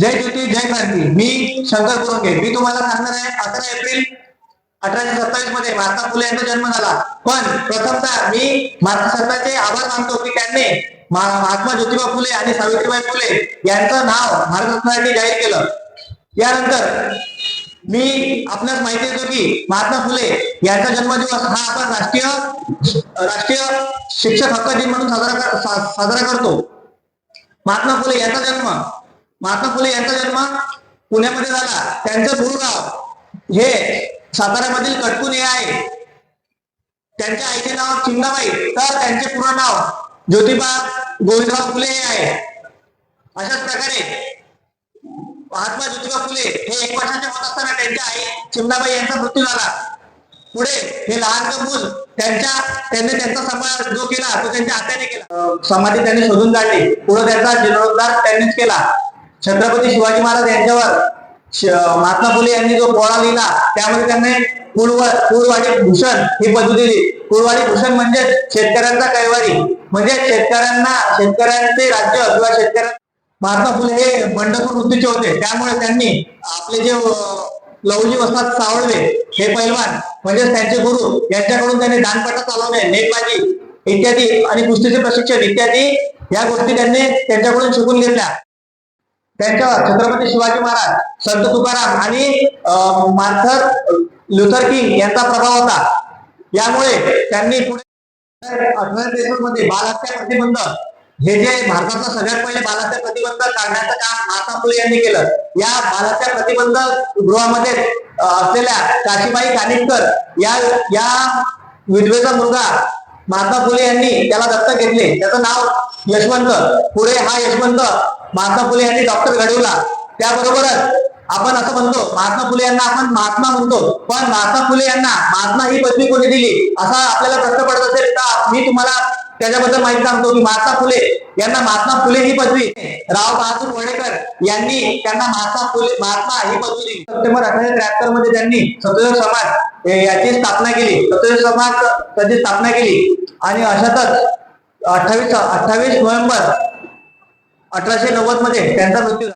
जय ज्योती जय क्रांती मी शंकर कुरंगे मी तुम्हाला सांगणार आहे अकरा एप्रिल अठराशे सत्तावीसमध्ये महात्मा फुले यांचा जन्म झाला. पण प्रथमतः मी महात्मा सरकारचे आभार मानतो की त्यांनी महात्मा ज्योतिबा फुले आणि सावित्रीबाई फुले यांचं नाव भारतरत्नासाठी जाहीर केलं. यानंतर मी आपल्याला माहिती देतो की महात्मा फुले यांचा जन्मदिवस हा आपण राष्ट्रीय राष्ट्रीय शिक्षक हक्क दिन म्हणून साजरा कर- साजरा करतो. महात्मा फुले यांचा जन्म महात्मा फुले यांचा जन्म पुण्यामध्ये झाला. त्यांचं मूळ हे साताऱ्यामधील कटकुन हे आहे. त्यांच्या आईचे नाव चिंदाबाई तर त्यांचे पूर्ण नाव ज्योतिबा गोविंदराव फुले हे आहे. अशाच प्रकारे महात्मा ज्योतिबा फुले हे एक वर्षाचे होत असताना त्यांच्या आई चिमणाबाई यांचा मृत्यू झाला. पुढे हे लहान मूल त्यांच्या त्यांनी त्यांचा समाज जो केला तो त्यांच्या हाताने केला. समाधी त्यांनी शोधून काढली. पुढे त्यांचा जीर्णोद्धार त्यांनीच केला. छत्रपती शिवाजी महाराज यांच्यावर महात्मा फुले यांनी जो पोळा लिहिला त्यामध्ये त्यांनी कुळव कुळवाडी भूषण ही पदवी दिली. कुळवाडी भूषण म्हणजे शेतकऱ्यांचा कैवारी म्हणजे शेतकऱ्यांना शेतकऱ्यांचे राज्य किंवा शेतकऱ्या महात्मा फुले हे बंडखोर वृत्तीचे होते. त्यामुळे त्यांनी आपले जे लवली लवजी वस्तात सावळवे हे पैलवान म्हणजेच त्यांचे गुरु यांच्याकडून त्यांनी दानपटा चालवणे नेटबाजी इत्यादी आणि कुस्तीचे प्रशिक्षण इत्यादी या गोष्टी त्यांनी त्यांच्याकडून शिकून घेतल्या. त्यांच्यावर छत्रपती शिवाजी महाराज संत तुकाराम आणि मार्थर लुथर किंग यांचा प्रभाव होता. यामुळे त्यांनी पुढे अठराशे त्रेसष्टमध्ये बालहत्या प्रतिबंध हे जे भारताचं सगळ्यात पहिले बालहत्या प्रतिबंध काढण्याचं काम महात्मा फुले यांनी केलं. या बालहत्या प्रतिबंध गृहामध्ये असलेल्या काशीबाई कानिटकर या या विधवेचा मुलगा महात्मा फुले यांनी त्याला दत्तक घेतले. त्याचं नाव यशवंत पुढे हा यशवंत. महात्मा फुले यांनी डॉक्टर घडवला. त्याबरोबरच आपण असं म्हणतो महात्मा फुले यांना आपण महात्मा म्हणतो. पण महात्मा फुले यांना महात्मा ही पदवी कोणी दिली? असा आपल्याला प्रश्न पडत असेल तर मी तुम्हाला त्याच्याबद्दल माहिती सांगतो की महात्मा फुले यांना महात्मा फुले ही पदवी राव बहादूर वडेकर यांनी त्यांना महात्मा फुले महात्मा ही पदवी दिली. सप्टेंबर अठराशे त्र्याहत्तरमध्ये त्यांनी सत्यशोधक समाज याची स्थापना केली. सत्यशोधक समाज त्याची स्थापना केली. आणि अशातच अठ्ठावीस अठ्ठावीस नोव्हेंबर अठराशे नव्वदमध्ये त्यांचा मृत्यू